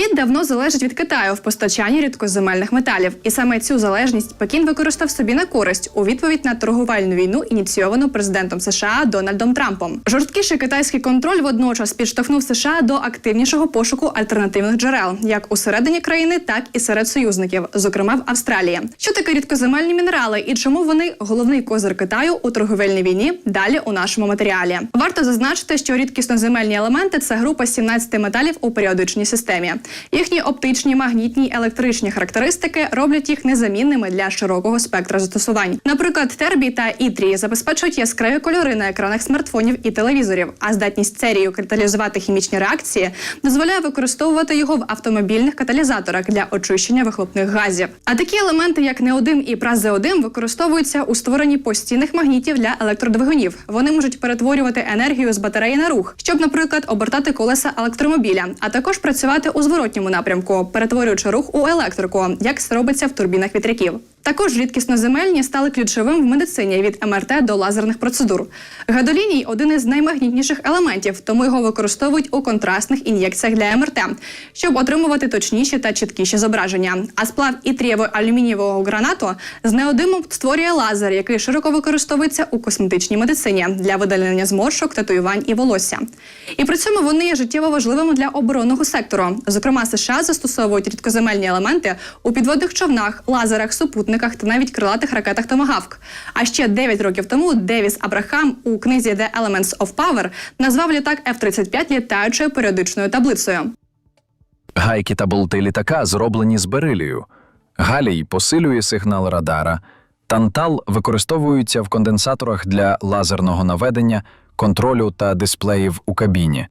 Світ давно залежить від Китаю в постачанні рідкоземельних металів, і саме цю залежність Пекін використав собі на користь у відповідь на торговельну війну, ініційовану президентом США Дональдом Трампом. Жорсткіший китайський контроль водночас підштовхнув США до активнішого пошуку альтернативних джерел, як усередині країни, так і серед союзників, зокрема в Австралії. Що таке рідкоземельні мінерали і чому вони головний козир Китаю у торговельній війні? Далі у нашому матеріалі. Варто зазначити, що рідкісноземельні елементи це група 17 металів у періодичній системі. Їхні оптичні, магнітні, електричні характеристики роблять їх незамінними для широкого спектра застосувань. Наприклад, тербій та ітрій забезпечують яскраві кольори на екранах смартфонів і телевізорів, а здатність церію каталізувати хімічні реакції дозволяє використовувати його в автомобільних каталізаторах для очищення вихлопних газів. А такі елементи, як неодим і празеодим, використовуються у створенні постійних магнітів для електродвигунів. Вони можуть перетворювати енергію з батареї на рух, щоб, наприклад, обертати колеса електромобіля, а також працювати у зворотньому напрямку, перетворюючи рух у електрику, як це робиться в турбінах вітряків. Також рідкісноземельні стали ключовим в медицині від МРТ до лазерних процедур. Гадоліній один із наймагнітніших елементів, тому його використовують у контрастних ін'єкціях для МРТ, щоб отримувати точніші та чіткіші зображення. А сплав ітрієво-алюмінієвого гранату з неодимом створює лазер, який широко використовується у косметичній медицині для видалення зморшок, татуювань і волосся. І при цьому вони є життєво важливими для оборонного сектору. Зокрема, США застосовують рідкоземельні елементи у підводних човнах, лазерах, супутниках та навіть крилатих ракетах Томагавк. А ще 9 років тому Девіс Абрахам у книзі The Elements of Power назвав літак F-35 літаючою періодичною таблицею. Гайки та болти літака зроблені з берилію. Галій посилює сигнал радара. Тантал використовується в конденсаторах для лазерного наведення, контролю та дисплеїв у кабіні.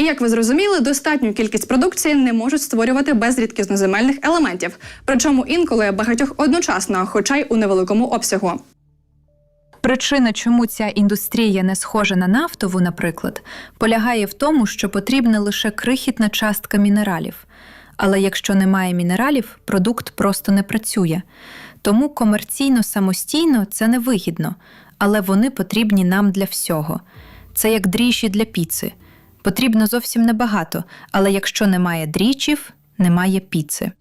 І як ви зрозуміли, достатню кількість продукції не можуть створювати без рідкісноземельних елементів, причому інколи багатьох одночасно, хоча й у невеликому обсягу. Причина, чому ця індустрія не схожа на нафтову, наприклад, полягає в тому, що потрібна лише крихітна частка мінералів. Але якщо немає мінералів, продукт просто не працює. Тому комерційно самостійно це невигідно, але вони потрібні нам для всього. Це як дріжджі для піци. Потрібно зовсім небагато, але якщо немає дрічів, немає піци.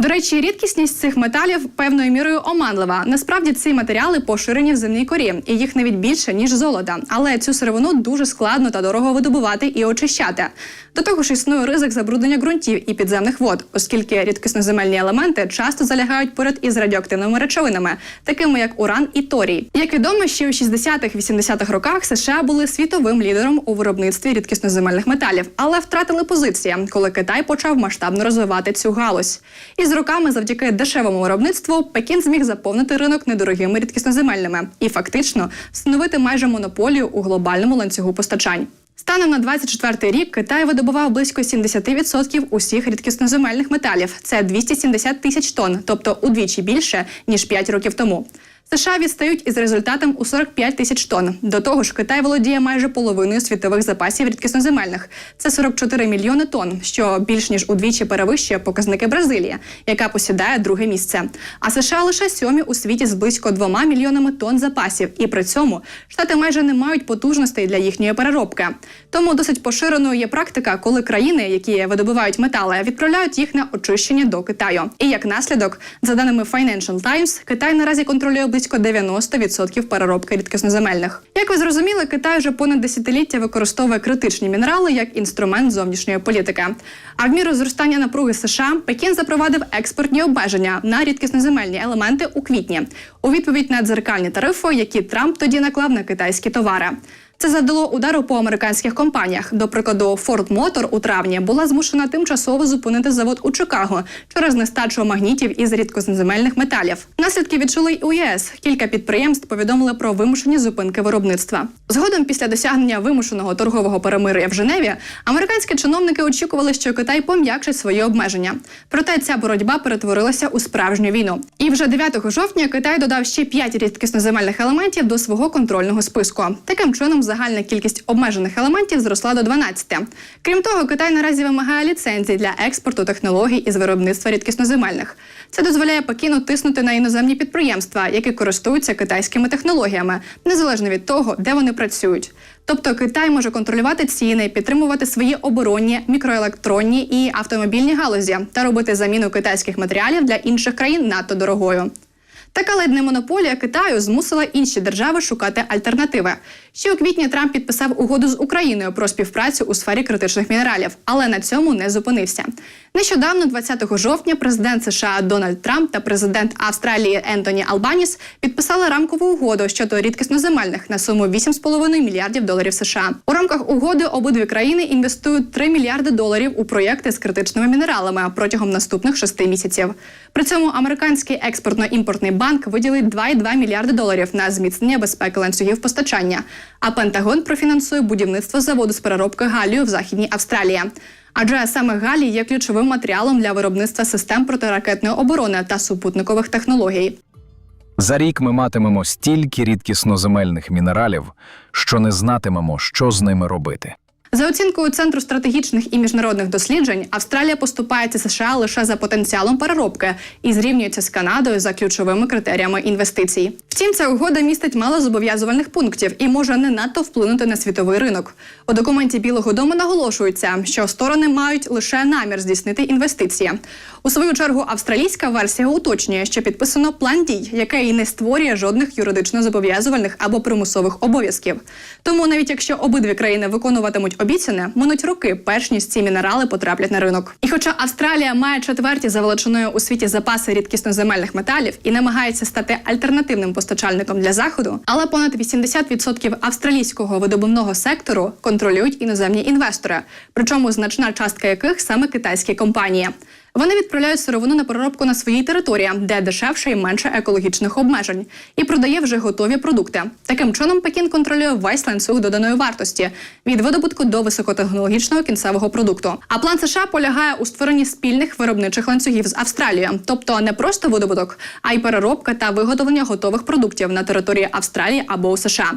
До речі, рідкісність цих металів певною мірою оманлива. Насправді ці матеріали поширені в земній корі, і їх навіть більше ніж золота. Але цю сировину дуже складно та дорого видобувати і очищати. До того ж, існує ризик забруднення ґрунтів і підземних вод, оскільки рідкісноземельні елементи часто залягають поряд із радіоактивними речовинами, такими як уран і торій. Як відомо, ще у 60-х-80-х роках США були світовим лідером у виробництві рідкісноземельних металів, але втратили позиції, коли Китай почав масштабно розвивати цю галузь. І з роками, завдяки дешевому виробництву, Пекін зміг заповнити ринок недорогими рідкісноземельними і фактично встановити майже монополію у глобальному ланцюгу постачань. Станом на 24 рік Китай видобував близько 70% усіх рідкісноземельних металів. Це 270 тисяч тонн, тобто удвічі більше ніж 5 років тому. США відстають із результатом у 45 тисяч тонн. До того ж, Китай володіє майже половиною світових запасів рідкісноземельних. Це 44 мільйони тонн, що більш ніж удвічі перевищує показники Бразилії, яка посідає друге місце. А США лише сьомі у світі з близько 2 мільйонами тонн запасів. І при цьому штати майже не мають потужностей для їхньої переробки. Тому досить поширеною є практика, коли країни, які видобувають метали, відправляють їх на очищення до Китаю. І як наслідок, за даними Financial Times, Китай наразі контролює близько 90% переробки рідкісноземельних. Як ви зрозуміли, Китай вже понад десятиліття використовує критичні мінерали як інструмент зовнішньої політики. А в міру зростання напруги США Пекін запровадив експортні обмеження на рідкісноземельні елементи у квітні у відповідь на дзеркальні тарифи, які Трамп тоді наклав на китайські товари. Це завдало удару по американських компаніях. До прикладу, Ford Motor у травні була змушена тимчасово зупинити завод у Чикаго через нестачу магнітів із рідкознеземельних металів. Наслідки відчули й у ЄС. Кілька підприємств повідомили про вимушені зупинки виробництва. Згодом, після досягнення вимушеного торгового перемир'я в Женеві, американські чиновники очікували, що Китай пом'якшить свої обмеження. Проте ця боротьба перетворилася у справжню війну. І вже 9 жовтня Китай додав ще 5 рідкісноземельних елементів до свого контрольного списку. Таким чином загальна кількість обмежених елементів зросла до 12. Крім того, Китай наразі вимагає ліцензій для експорту технологій із виробництва рідкісноземельних. Це дозволяє Пекіну тиснути на іноземні підприємства, які користуються китайськими технологіями, незалежно від того, де вони працюють. Тобто Китай може контролювати ціни, підтримувати свої оборонні, мікроелектронні і автомобільні галузі та робити заміну китайських матеріалів для інших країн надто дорогою. Така ледь не монополія Китаю змусила інші держави шукати альтернативи. Ще у квітні Трамп підписав угоду з Україною про співпрацю у сфері критичних мінералів, але на цьому не зупинився. Нещодавно, 20 жовтня, президент США Дональд Трамп та президент Австралії Ентоні Албаніс підписали рамкову угоду щодо рідкісноземельних на суму 8,5 мільярдів доларів США. У рамках угоди обидві країни інвестують 3 мільярди доларів у проєкти з критичними мінералами протягом наступних шести місяців. При цьому американський експортно-імпортний банк виділить 2,2 мільярди доларів на зміцнення безпеки ланцюгів постачання. А Пентагон профінансує будівництво заводу з переробки галію в Західній Австралії. Адже саме галій є ключовим матеріалом для виробництва систем протиракетної оборони та супутникових технологій. За рік ми матимемо стільки рідкісноземельних мінералів, що не знатимемо, що з ними робити. За оцінкою Центру стратегічних і міжнародних досліджень, Австралія поступається США лише за потенціалом переробки і зрівнюється з Канадою за ключовими критеріями інвестицій. Втім, ця угода містить мало зобов'язувальних пунктів і може не надто вплинути на світовий ринок. У документі Білого Дому наголошується, що сторони мають лише намір здійснити інвестиції. У свою чергу австралійська версія уточнює, що підписано план дій, який не створює жодних юридично зобов'язувальних або примусових обов'язків. Тому навіть якщо обидві країни виконуватимуть обіцяне, минуть роки, перш ніж ці мінерали потраплять на ринок. І хоча Австралія має четверті за величиною у світі запаси рідкісноземельних металів і намагається стати альтернативним постачальником для заходу, але понад 80% австралійського видобувного сектору контролюють іноземні інвестори, причому значна частка яких саме китайські компанії. Вони відправляють сировину на переробку на своїй території, де дешевше і менше екологічних обмежень, і продає вже готові продукти. Таким чином, Пекін контролює весь ланцюг доданої вартості від видобутку до високотехнологічного кінцевого продукту. А план США полягає у створенні спільних виробничих ланцюгів з Австралією, тобто не просто видобуток, а й переробка та виготовлення готових продуктів на території Австралії або у США.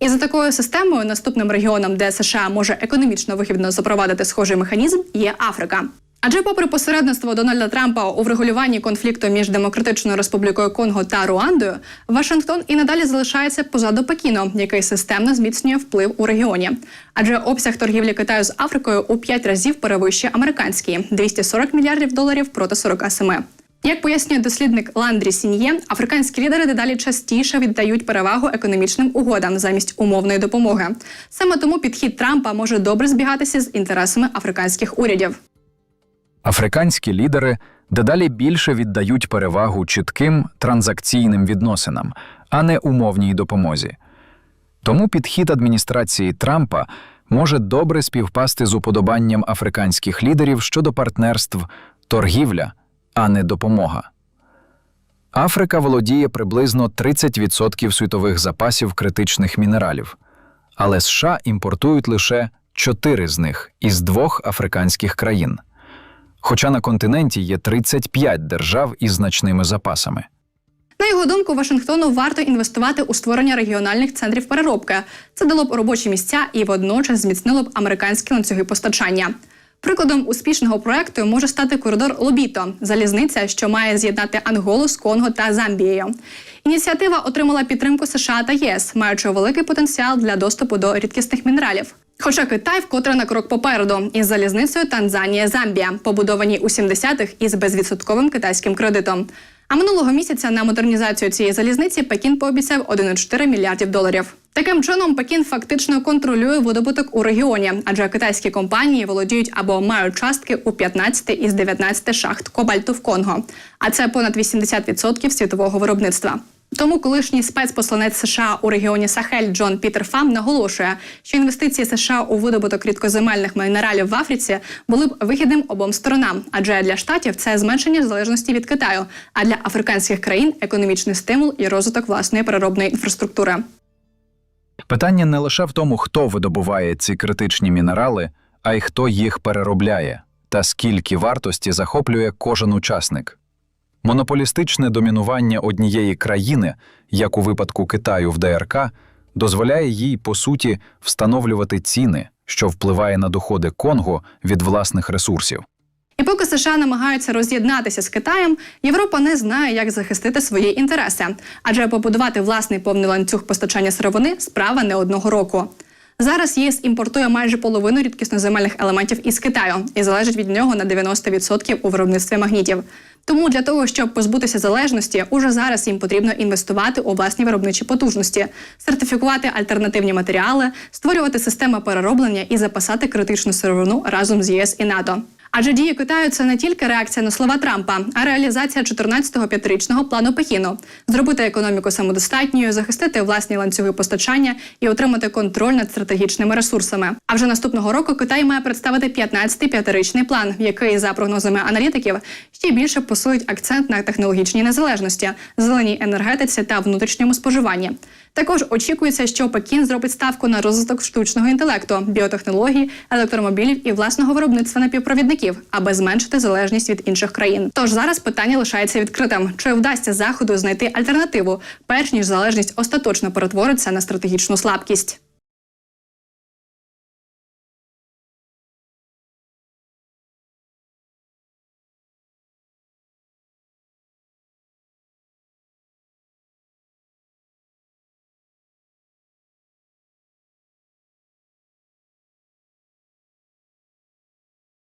І за такою системою наступним регіоном, де США може економічно вигідно запровадити схожий механізм, є Африка. Адже, попри посередництво Дональда Трампа у врегулюванні конфлікту між Демократичною Республікою Конго та Руандою, Вашингтон і надалі залишається позаду Пекіну, який системно зміцнює вплив у регіоні. Адже обсяг торгівлі Китаю з Африкою у 5 разів перевищує американський 240 мільярдів доларів проти 47. Як пояснює дослідник Ландрі Сіньє, африканські лідери дедалі частіше віддають перевагу економічним угодам замість умовної допомоги. Саме тому підхід Трампа може добре збігатися з інтересами африканських урядів. Африканські лідери дедалі більше віддають перевагу чітким транзакційним відносинам, а не умовній допомозі. Тому підхід адміністрації Трампа може добре співпасти з уподобанням африканських лідерів щодо партнерств торгівля, а не допомога. Африка володіє приблизно 30% світових запасів критичних мінералів, але США імпортують лише 4 з них із двох африканських країн. Хоча на континенті є 35 держав із значними запасами. На його думку, Вашингтону варто інвестувати у створення регіональних центрів переробки. Це дало б робочі місця і водночас зміцнило б американські ланцюги постачання. Прикладом успішного проекту може стати коридор Лобіто залізниця, що має з'єднати Анголу з Конго та Замбією. Ініціатива отримала підтримку США та єС, маючи великий потенціал для доступу до рідкісних мінералів. Хоча Китай вкотре на крок попереду із залізницею Танзанія Замбія, побудовані у 70-х із безвідсотковим китайським кредитом. А минулого місяця на модернізацію цієї залізниці Пекін пообіцяв 1,4 мільярдів доларів. Таким чином, Пекін фактично контролює видобуток у регіоні, адже китайські компанії володіють або мають частки у 15 із 19 шахт кобальту в Конго, а це понад 80% світового виробництва. Тому колишній спецпосланець США у регіоні Сахель Джон Пітер Фам наголошує, що інвестиції США у видобуток рідкоземельних мінералів в Африці були б вигідним обом сторонам, адже для штатів це зменшення залежності від Китаю, а для африканських країн економічний стимул і розвиток власної переробної інфраструктури. Питання не лише в тому, хто видобуває ці критичні мінерали, а й хто їх переробляє, та скільки вартості захоплює кожен учасник. Монополістичне домінування однієї країни, як у випадку Китаю в ДРК, дозволяє їй, по суті, встановлювати ціни, що впливає на доходи Конго від власних ресурсів. І поки США намагаються роз'єднатися з Китаєм, Європа не знає, як захистити свої інтереси, адже побудувати власний повний ланцюг постачання сировини справа не одного року. Зараз ЄС імпортує майже половину рідкісноземельних елементів із Китаю і залежить від нього на 90% у виробництві магнітів. Тому для того, щоб позбутися залежності, уже зараз їм потрібно інвестувати у власні виробничі потужності, сертифікувати альтернативні матеріали, створювати системи перероблення і запасати критичну сировину разом з ЄС і НАТО. Адже дії Китаю це не тільки реакція на слова Трампа, а реалізація 14-го п'ятирічного плану Пекіну зробити економіку самодостатньою, захистити власні ланцюги постачання і отримати контроль над стратегічними ресурсами. А вже наступного року Китай має представити 15-й п'ятирічний план, який, за прогнозами аналітиків, ще більше посилить акцент на технологічній незалежності, зеленій енергетиці та внутрішньому споживанні. Також очікується, що Пекін зробить ставку на розвиток штучного інтелекту, біотехнологій, електромобілів і власного виробництва напівпровідників, аби зменшити залежність від інших країн. Тож зараз питання лишається відкритим: чи вдасться заходу знайти альтернативу, перш ніж залежність остаточно перетвориться на стратегічну слабкість.